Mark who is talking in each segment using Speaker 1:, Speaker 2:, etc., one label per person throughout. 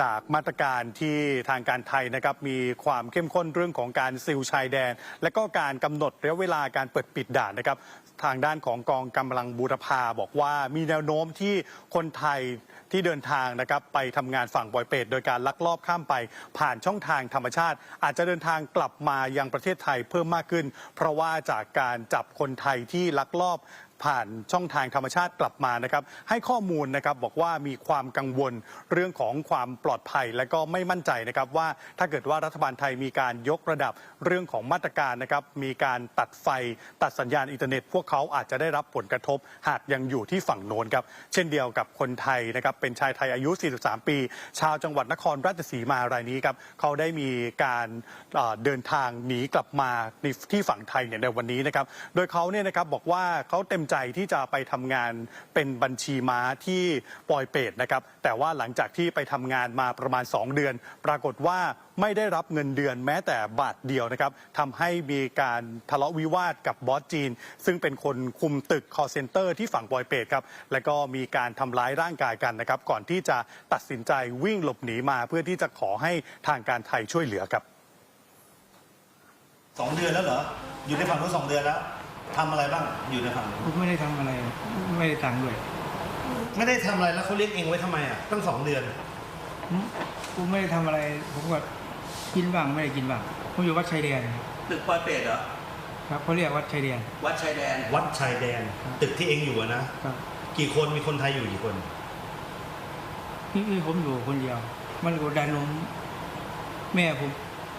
Speaker 1: จากมาตรการที่ทางการไทยนะครับมีความเข้มข้นเรื่องของการซิลชายแดน และก็การกำหนดระยะเวลาการเปิดปิดด่านนะครับทางด้านของกองกำลังบูรพาบอกว่ามีแนวโน้มที่คนไทยที่เดินทางนะครับไปทำงานฝั่งปอยเปตโดยการลักลอบข้ามไป ผ่านช่องทางธรรมชาติ อาจจะเดินทางกลับมายังประเทศไทยเพิ่มมากขึ้น เพราะว่าจากการจับคนไทยที่ลักลอบ ผ่านช่องทางธรรมชาติกลับมานะครับให้ข้อมูลนะครับบอกว่ามีความกังวลเรื่องของความปลอดภัยและก็ไม่มั่นใจนะครับว่าถ้าเกิดว่ารัฐบาลไทยมีการยกระดับเรื่องของมาตรการนะครับมีการตัดไฟตัดสัญญาณอินเทอร์เน็ต พวกเขาอาจจะได้รับผลกระทบ หากยังอยู่ที่ฝั่งโน้นครับเช่นเดียวกับคนไทยนะครับเป็นชายไทยอายุ 43 ปี ชาวจังหวัดนครราชสีมารายนี้ครับเขาได้มีการเดินทางหนีกลับมาในที่ฝั่งไทยเนี่ยในวันนี้นะครับโดยเขาเนี่ยนะครับบอกว่าเขาเต็มใจที่จะไปทำงานเป็นบัญชีม้าที่ปอยเปตนะครับ แต่ว่าหลังจากที่ไปทำงานมาประมาณ 2 เดือน ปรากฏว่าไม่ได้รับเงินเดือนแม้แต่บาทเดียวนะครับทำให้มีการทะเลาะวิวาทกับบอสจีน ซึ่งเป็นคนคุมตึก call center ที่ฝั่งปอยเปตครับ และก็มีการทำร้ายร่างกายกันนะครับ ก่อนที่จะตัดสินใจวิ่งหลบหนีมา เพื่อที่จะขอให้ทางการไทยช่วยเหลือครับ
Speaker 2: สองเดือนแล้วเหรอ อยู่ในฝั่งนู้นสองเดือนแล้ว ทำอะไรบ้างอยู่ในฝั่งนู้น
Speaker 3: ผมไม่ได้ทำอะไร ไม่ได้ตังค์ด้วย
Speaker 2: ไม่ได้ทำอะไรแล้วเขาเรียกเองไว้ทำไมอะตั้งสองเดือน
Speaker 3: ผมผมไม่ได้ทำอะไร ผมก็กินบ้างไม่ได้กินบ้างผมอยู่วัดชายแดน
Speaker 4: ตึกปอยเปรตเหรอ
Speaker 3: ครับเขาเรียกวัดชายแดน
Speaker 4: วัดชายแดน
Speaker 2: วัดชายแดน ตึกที่เองอยู่อะนะ
Speaker 3: ครับ
Speaker 2: กี่คนมีคนไทยอยู่กี่คน
Speaker 3: นี่คือผมอยู่คนเดียว มันกดดันผมแม่ผม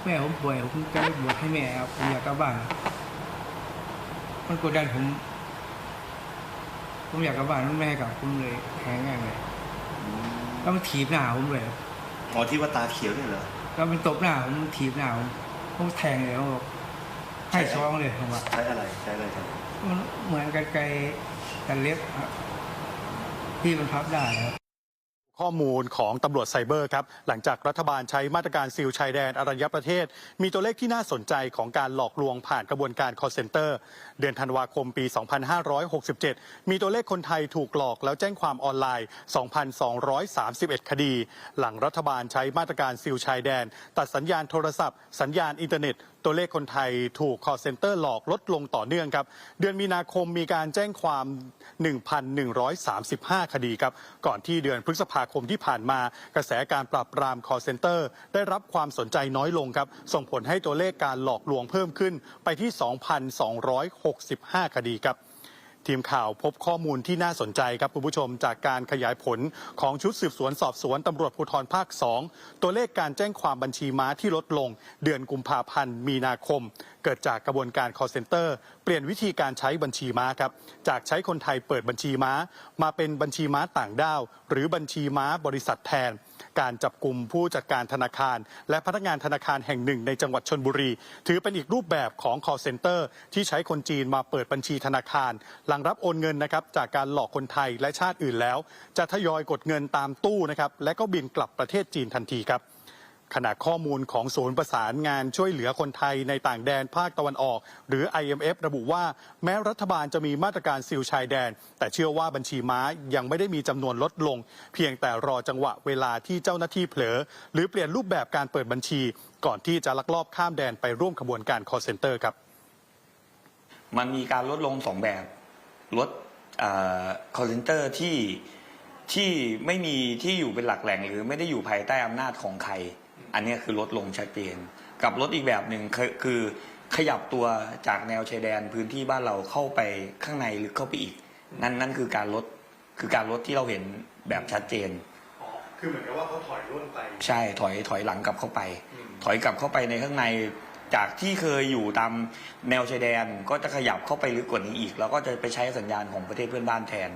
Speaker 3: แม่ผมป่วยผมจะไปบวชให้แม่ครับผมอยากกลับบ้าน มันกดดันผม ผมอยากกลับบ้านมันไม่ให้กลับผมเลยแหงแง่เลยแล้วมันถีบหน้าผมเลย
Speaker 2: อ๋อที่ว่าตาเขียวเนี่ยเหรอ
Speaker 3: แล้วมันตบหน้าผมมันถีบหน้าผมผมแทงเลยเขาบอกให้ช้องเลยผมว่า
Speaker 2: ใช้อะไรใช้อะไรครับ
Speaker 3: มันเหมือนกันไกลกันเล็บครับที่มันพับได้ครับ
Speaker 1: ข้อมูลของตำรวจไซเบอร์ครับหลังจากรัฐบาลใช้มาตรการซีลชายแดนอรัญญประเทศ มีตัวเลขที่น่าสนใจของการหลอกลวงผ่านกระบวนการ call center เดือนธันวาคมปี 2567 มีตัวเลขคนไทยถูกหลอกแล้วแจ้งความออนไลน์ 2,231 คดี หลังรัฐบาลใช้มาตรการซีลชายแดน ตัดสัญญาณโทรศัพท์ สัญญาณอินเทอร์เน็ต ตัวเลขคนไทยถูก call center หลอกลดลงต่อเนื่องครับเดือนมีนาคมมีการแจ้งความ 1,135 คดีครับก่อนที่เดือนพฤษภาคมที่ผ่านมากระแสการปราบปรามคอเซ็นเตอร์ ได้รับความสนใจน้อยลงครับ ส่งผลให้ตัวเลขการหลอกลวงเพิ่มขึ้นไปที่ 2,265 คดีครับ ทีมข่าวพบข้อมูลที่น่าสนใจครับคุณผู้ชม จากการขยายผลของชุดสืบสวนสอบสวนตำรวจภูธรภาค 2 ตัวเลขการแจ้งความบัญชีม้าที่ลดลง เดือนกุมภาพันธ์มีนาคม เกิดจากกระบวนการ call center เปลี่ยนวิธีการใช้บัญชีม้าครับ จากใช้คนไทยเปิดบัญชีม้า มาเป็นบัญชีม้าต่างด้าว หรือบัญชีม้าบริษัทแทน การจับกลุ่มผู้จัดการธนาคาร และพนักงานธนาคารแห่งหนึ่งในจังหวัดชนบุรี ถือเป็นอีกรูปแบบของ call center ที่ใช้คนจีนมาเปิดบัญชีธนาคาร หลังรับโอนเงินนะครับจากการหลอกคนไทยและชาติอื่นแล้ว จะทยอยกดเงินตามตู้นะครับและก็บินกลับประเทศจีนทันทีครับ ขณะข้อมูลของศูนย์ประสานงานช่วยเหลือคนไทยในต่างแดนภาคตะวันออก หรือ IMF ระบุว่าแม้รัฐบาลจะมีมาตรการซิลชายแดน แต่เชื่อว่าบัญชีม้ายังไม่ได้มีจำนวนลดลง เพียงแต่รอจังหวะเวลาที่เจ้าหน้าที่เผลอ หรือเปลี่ยนรูปแบบการเปิดบัญชี ก่อนที่จะลักลอบข้ามแดนไปร่วมขบวนการ call center ครับ
Speaker 4: มันมีการลดลงสองแบบลดคอเซนเตอร์ที่ที่ไม่มีที่อยู่เป็นหลักแหล่งหรือไม่ได้อยู่ภายใต้อำนาจของใคร อันเนี้ยคือลดลงชัดเจน กับลดอีกแบบหนึ่งคือคือขยับตัวจากแนวชายแดนพื้นที่บ้านเราเข้าไปข้างในลึกเข้าไปอีก นั่นนั่นคือการลดคือการลดที่เราเห็นแบบชัดเจน
Speaker 1: คือเหมือนกับว่าเขาถอยร่นไป
Speaker 4: ใช่ถอยถอยหลังกลับเข้าไป
Speaker 1: อืม
Speaker 4: ถอยกลับเข้าไปในข้างในจากที่เคยอยู่ตามแนวชายแดนก็จะขยับเข้าไปลึกกว่านี้อีก แล้วก็จะไปใช้สัญญาณของประเทศเพื่อนบ้านแทน